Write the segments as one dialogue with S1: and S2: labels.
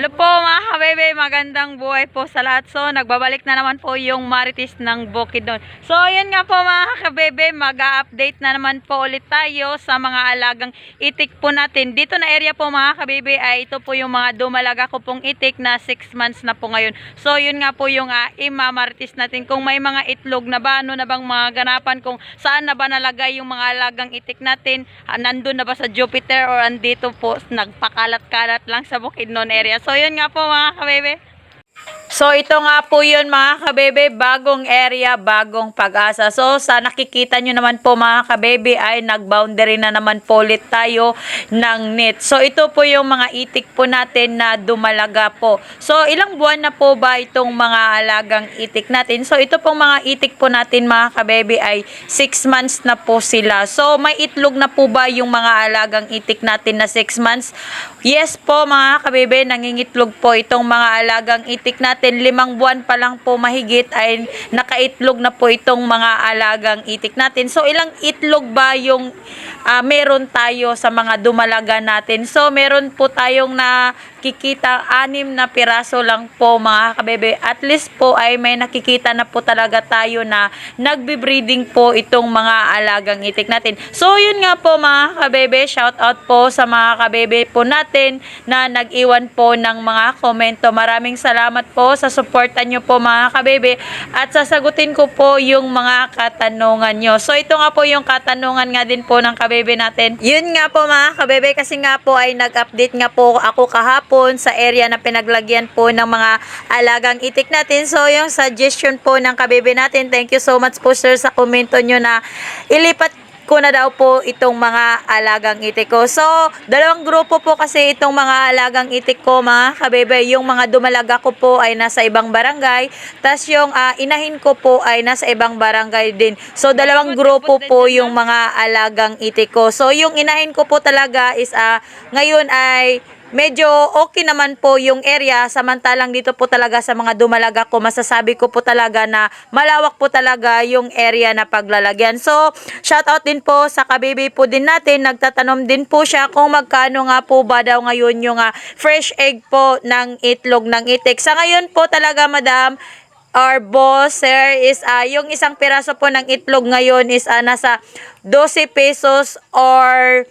S1: Hello po mga kabebe, magandang buhay po sa lahat. So, nagbabalik na naman po yung Marites ng Bukidnon. So, yun nga po mga kabebe, mag-update na naman po ulit tayo sa mga alagang itik po natin. Dito na area po mga kabebe ay ito po yung mga dumalaga ko pong itik na 6 months na po ngayon. So, yun nga po yung uh, ima Marites natin. Kung may mga itlog na ba, ano na bang mga ganapan, kung saan na ba nalagay yung mga alagang itik natin, ah, nandun na ba sa Jupiter or andito po, nagpakalat-kalat lang sa Bukidnon area. So, yun nga po mga เอาไปไป So ito nga po yun mga kabebe, bagong area, bagong pag-asa. So sa nakikita nyo naman po mga kabebe ay nag-boundary na naman po ulit tayo ng net. So ito po yung mga itik po natin na dumalaga po. So ilang buwan na po ba itong mga alagang itik natin? So ito pong mga itik po natin mga kabebe ay 6 months na po sila. So may itlog na po ba yung mga alagang itik natin na 6 months? Yes po mga kabebe, nangingitlog po itong mga alagang itik natin. Limang buwan pa lang po mahigit ay nakaitlog na po itong mga alagang itik natin. So ilang itlog ba yung ah, meron tayo sa mga dumalaga natin? So meron po tayong nakikita anim na piraso lang po mga kabebe. At least po ay may nakikita na po talaga tayo na nagbe-breeding po itong mga alagang itik natin. So yun nga po mga kabebe, shout out po sa mga kabebe po natin na nag-iwan po ng mga komento. Maraming salamat po sa suporta nyo po mga kabebe at sasagutin ko po yung mga katanungan nyo. So ito nga po yung katanungan nga din po ng kabebe natin. Yun nga po mga kabebe kasi nga po ay nag-update nga po ako kahapon sa area na pinaglagyan po ng mga alagang itik natin. So yung suggestion po ng kabebe natin, thank you so much po sir sa komento nyo na ilipat ko na daw po itong mga alagang itik ko. So, dalawang grupo po kasi itong mga alagang itik ko, mga kabebe. Yung mga dumalaga ko po ay nasa ibang barangay. Tapos yung ah, inahin ko po ay nasa ibang barangay din. So, dalawang grupo po yung mga alagang itik ko. So, yung inahin ko po talaga is ah, ngayon ay medyo okay naman po yung area. Samantalang dito po talaga sa mga dumalaga ko masasabi ko po talaga na malawak po talaga yung area na paglalagyan. So shout out din po sa kabibi po din natin. Nagtatanom din po siya kung magkano nga po ba daw ngayon yung ah, fresh egg po ng itlog ng itik. Sa ngayon po talaga madam or boss sir is ah, yung isang piraso po ng itlog ngayon is ah, nasa 12 pesos or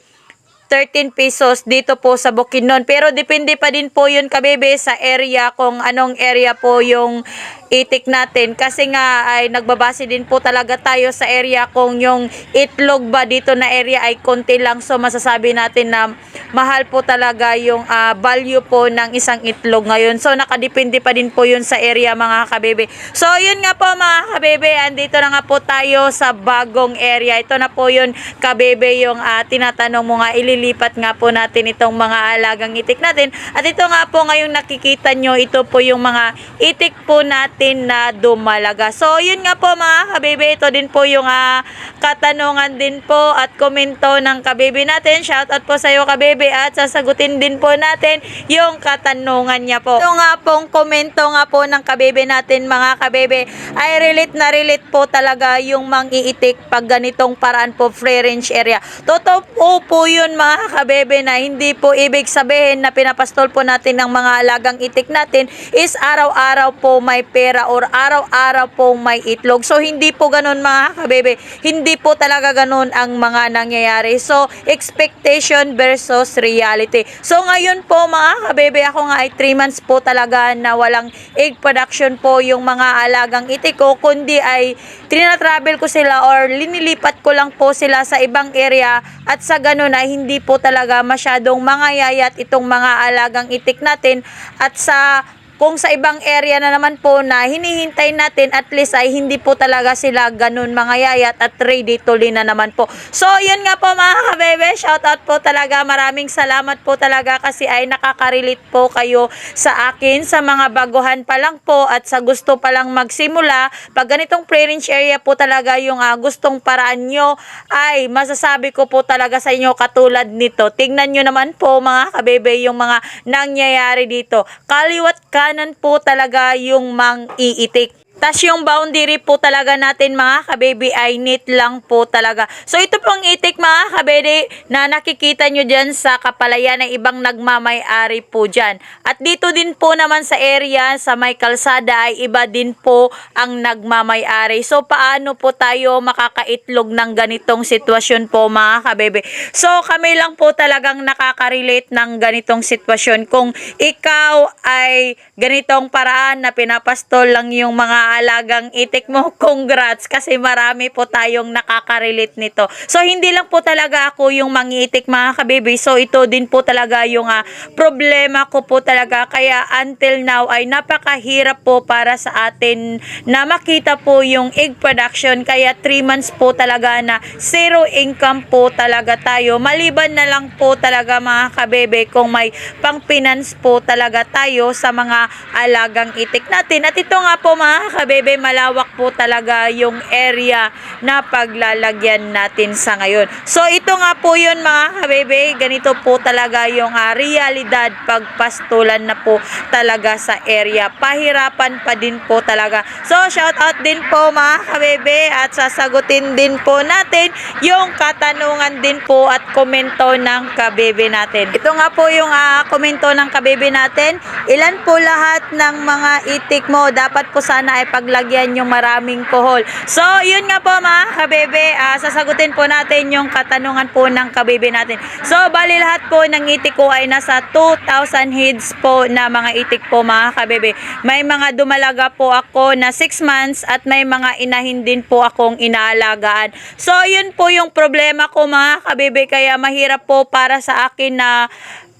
S1: 13 pesos dito po sa Bukidnon. Pero depende pa din po yun kabebe sa area kung anong area po yung itik natin. Kasi nga ay nagbabase din po talaga tayo sa area kung yung itlog ba dito na area ay konti lang. So masasabi natin na mahal po talaga yung ah, value po ng isang itlog ngayon. So nakadepende pa din po yun sa area mga kabebe. So yun nga po mga kabebe, andito na nga po tayo sa bagong area. Ito na po yun kabebe yung ah, tinatanong mo nga ililipat nga po natin itong mga alagang itik natin. At ito nga po ngayong nakikita nyo, ito po yung mga itik po natin na dumalaga. So yun nga po mga kabebe, ito din po yung ah, katanungan din po at komento ng kabebe natin. Shout out po sa iyo kabebe at sasagutin din po natin yung katanungan niya po. Ito nga pong komento nga po ng kabebe natin mga kabebe ay relate na relate po talaga yung mangiitik pag ganitong paraan po free range area. Totoo po po yun mga kabebe na hindi po ibig sabihin na pinapastol po natin ng mga alagang itik natin is araw-araw po may pera or araw-araw po may itlog. So hindi po ganun mga kabebe. Hindi po talaga ganun ang mga nangyayari. So expectation versus reality. So ngayon po mga kabebe ako nga ay 3 months po talaga na walang egg production po yung mga alagang itik ko kundi ay trina-travel ko sila or linilipat ko lang po sila sa ibang area at sa ganun ay hindi po talaga masyadong mangayayat itong mga alagang itik natin at sa kung sa ibang area na naman po na hinihintay natin at least ay hindi po talaga sila ganun mangayayat at ready to na naman po. So, yun nga po mga kabebe, shout out po talaga. Maraming salamat po talaga kasi ay nakaka-relate po kayo sa akin sa mga baguhan pa lang po at sa gusto pa lang magsimula. Pag ganitong pre-range area po talaga yung ah, gustong paraan nyo ay masasabi ko po talaga sa inyo katulad nito. Tingnan nyo naman po mga kabebe yung mga nangyayari dito. Kaliwat kanan po talaga yung mang iitik. Tas yung boundary po talaga natin mga kababy ay neat lang po talaga. So ito pong itik mga kababy na nakikita nyo dyan sa kapalayan ng ibang nagmamay-ari po dyan. At dito din po naman sa area sa may kalsada ay iba din po ang nagmamay-ari. So paano po tayo makakaitlog ng ganitong sitwasyon po mga kababy? So kami lang po talagang nakaka-relate ng ganitong sitwasyon. Kung ikaw ay ganitong paraan na pinapastol lang yung mga alagang itik mo, congrats kasi marami po tayong nakaka-relate nito. So hindi lang po talaga ako yung mangitik mga kabibi. So ito din po talaga yung ah, problema ko po talaga. Kaya until now ay napakahirap po para sa atin na makita po yung egg production. Kaya 3 months po talaga na zero income po talaga tayo. Maliban na lang po talaga mga kabebe kung may pang finance po talaga tayo sa mga alagang itik natin. At ito nga po mga kabebe, malawak po talaga yung area na paglalagyan natin sa ngayon. So ito nga po yun mga kabebe, ganito po talaga yung ah, realidad pagpastulan na po talaga sa area. Pahirapan pa din po talaga. So shout out din po mga kabebe at sasagutin din po natin yung katanungan din po at komento ng kabebe natin. Ito nga po yung ah, komento ng kabebe natin. Ilan po lahat ng mga itik mo dapat po sana ay paglagyan yung maraming kohol. So, yun nga po mga kabebe, ah, sasagutin po natin yung katanungan po ng kabebe natin. So, bali lahat po ng itik ko ay nasa 2,000 heads po na mga itik po mga kabebe. May mga dumalaga po ako na 6 months at may mga inahin din po akong inaalagaan. So, yun po yung problema ko mga kabebe kaya mahirap po para sa akin na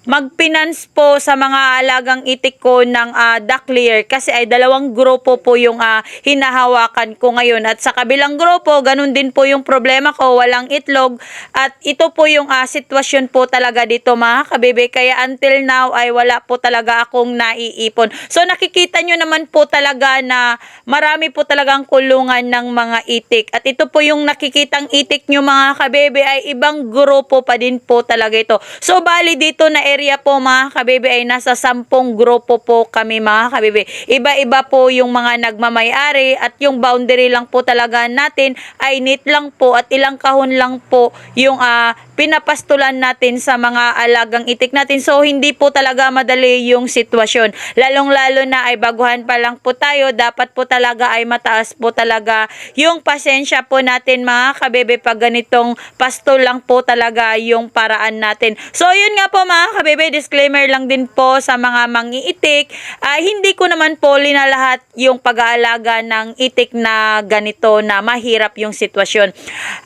S1: magpinance po sa mga alagang itik ko ng ah, duck layer kasi ay dalawang grupo po yung ah, hinahawakan ko ngayon. At sa kabilang grupo ganun din po yung problema ko walang itlog. At ito po yung ah, sitwasyon po talaga dito mga kabebe kaya until now ay wala po talaga akong naiipon. So nakikita nyo naman po talaga na marami po talagang kulungan ng mga itik. At ito po yung nakikitang itik nyo mga kabebe ay ibang grupo pa din po talaga ito. So bali dito na area po mga kabebe ay nasa sampung grupo po kami mga kabebe. Iba-iba po yung mga nagmamayari at yung boundary lang po talaga natin ay neat lang po at ilang kahon lang po yung ah, pinapastulan natin sa mga alagang itik natin. So hindi po talaga madali yung sitwasyon. Lalong-lalo na ay baguhan pa lang po tayo, dapat po talaga ay mataas po talaga yung pasensya po natin mga kabebe pag ganitong pastol lang po talaga yung paraan natin. So yun nga po mga kabebe, disclaimer lang din po sa mga mangiitik. Ah, hindi ko naman po linalahat yung pag-aalaga ng itik na ganito na mahirap yung sitwasyon.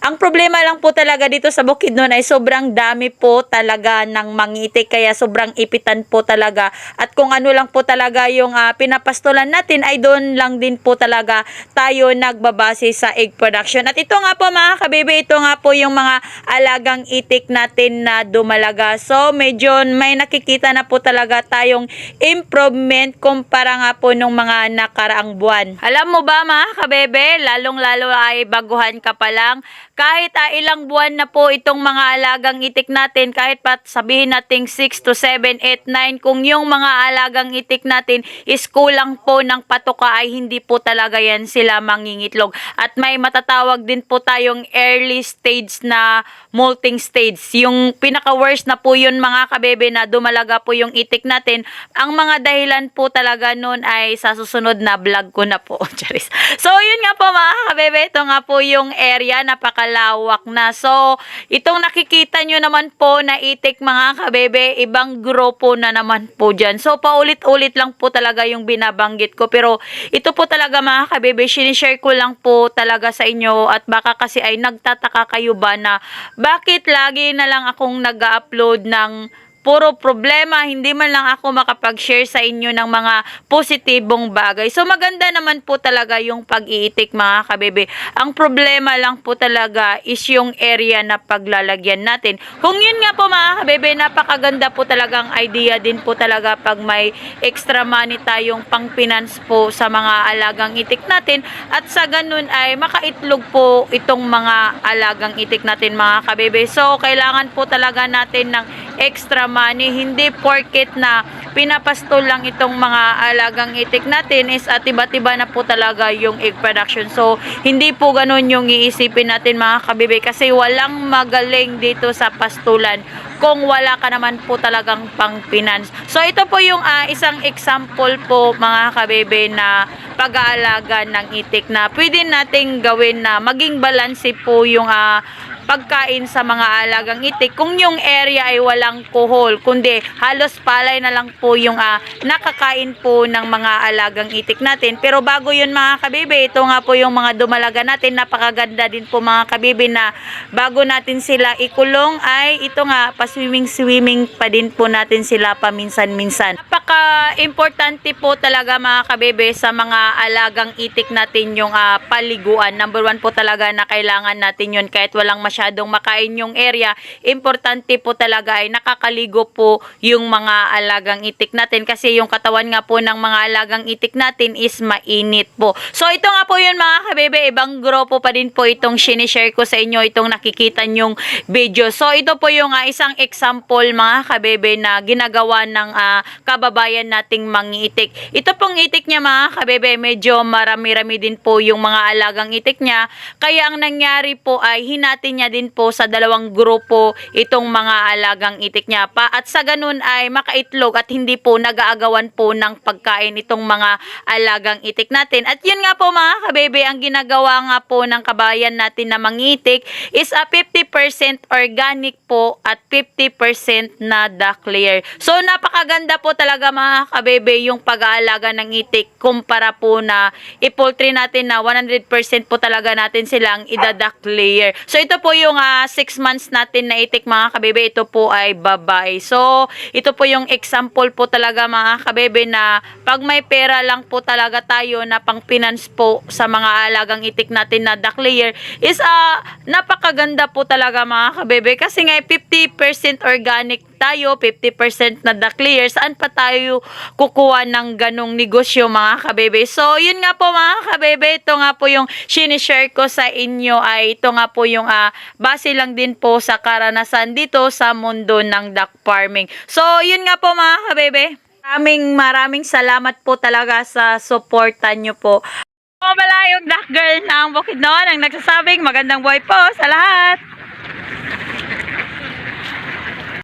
S1: Ang problema lang po talaga dito sa Bukidnon ay sobrang dami po talaga ng mangitik kaya sobrang ipitan po talaga. At kung ano lang po talaga yung ah, pinapastulan natin ay doon lang din po talaga tayo nagbabase sa egg production. At ito nga po mga kabebe, ito nga po yung mga alagang itik natin na dumalaga. So medyo may nakikita na po talaga tayong improvement kumpara nga po nung mga nakaraang buwan. Alam mo ba mga kabebe, lalong-lalo ay baguhan ka pa lang, kahit ah, ilang buwan na po itong mga alagang itik natin, kahit pa sabihin nating 6 to 7, 8, 9, kung yung mga alagang itik natin is kulang po ng patuka ay hindi po talaga yan sila mangingitlog. At may matatawag din po tayong early stage na molting stage. Yung pinaka-worst na po yun mga kabebe na dumalaga po yung itik natin. Ang mga dahilan po talaga nun ay sa susunod na vlog ko na po. Charis. So yun nga po mga kabebe, ito nga po yung area, napakalawak na. So itong nakikita nyo naman po na itik mga kabebe, ibang grupo na naman po dyan. So paulit-ulit lang po talaga yung binabanggit ko. Pero ito po talaga mga kabebe, sinishare ko lang po talaga sa inyo at baka kasi ay nagtataka kayo ba na bakit lagi na lang akong nag-upload ng puro problema, hindi man lang ako makapag-share sa inyo ng mga positibong bagay. So maganda naman po talaga yung pag-iitik mga kabebe. Ang problema lang po talaga is yung area na paglalagyan natin. Kung yun nga po mga kabebe, napakaganda po talagang idea din po talaga pag may extra money tayong pang finance po sa mga alagang itik natin at sa ganun ay makaitlog po itong mga alagang itik natin mga kabebe. So kailangan po talaga natin ng extra money. Hindi porket na pinapastol lang itong mga alagang itik natin is at iba-iba na po talaga yung egg production. So, hindi po ganun yung iisipin natin mga kabibe kasi walang magaling dito sa pastulan kung wala ka naman po talagang pang finance. So, ito po yung ah, isang example po mga kabebe na pag-aalaga ng itik na pwede nating gawin na maging balanse po yung ah, pagkain sa mga alagang itik. Kung yung area ay walang kuhol kundi halos palay na lang po yung ah, nakakain po ng mga alagang itik natin. Pero bago yun mga kabibe ito nga po yung mga dumalaga natin. Napakaganda din po mga kabibe na bago natin sila ikulong ay ito nga pa swimming swimming pa din po natin sila paminsan-minsan. Napaka importante po talaga mga kabibe sa mga alagang itik natin yung ah, paliguan. Number one po talaga na kailangan natin yun kahit walang masyadong makain yung area importante po talaga ay nakakaligo po yung mga alagang itik natin. Kasi yung katawan nga po ng mga alagang itik natin is mainit po. So ito nga po yun mga kabebe. Ibang grupo pa din po itong sinishare ko sa inyo itong nakikita nyong video. So ito po yung ah, isang example mga kabebe na ginagawa ng ah, kababayan nating mangiitik ito pong itik niya mga kabebe medyo marami-rami din po yung mga alagang itik niya. Kaya ang nangyari po ay hinati niya din po sa dalawang grupo itong mga alagang itik niya pa. At sa ganun ay makaitlog at hindi po nag-aagawan po ng pagkain itong mga alagang itik natin. At yun nga po mga kabebe ang ginagawa nga po ng kabayan natin na mangitik is a 50% organic po at 50% na duck layer. So napakaganda po talaga mga kabebe yung pag-aalaga ng itik kumpara po na i-poultry natin na 100% po talaga natin silang ida-duck layer. So ito po yung 6 months natin na itik mga kabebe ito po ay babae. So ito po yung example po talaga mga kabebe na pag may pera lang po talaga tayo na pang finance po sa mga alagang itik natin na duck layer is ah napakaganda po talaga mga kabebe. Kasi nga 50% organic tayo, 50% na duck layer, saan pa tayo kukuha ng ganong negosyo mga kabebe? So, yun nga po mga kabebe, ito nga po yung sinishare ko sa inyo ay ito nga po yung ah, base lang din po sa karanasan dito sa mundo ng duck farming. So, yun nga po mga kabebe. Maraming maraming salamat po talaga sa suporta nyo po. Pumala yung duck girl ng Bukidnon ang nagsasabing magandang buhay po sa lahat.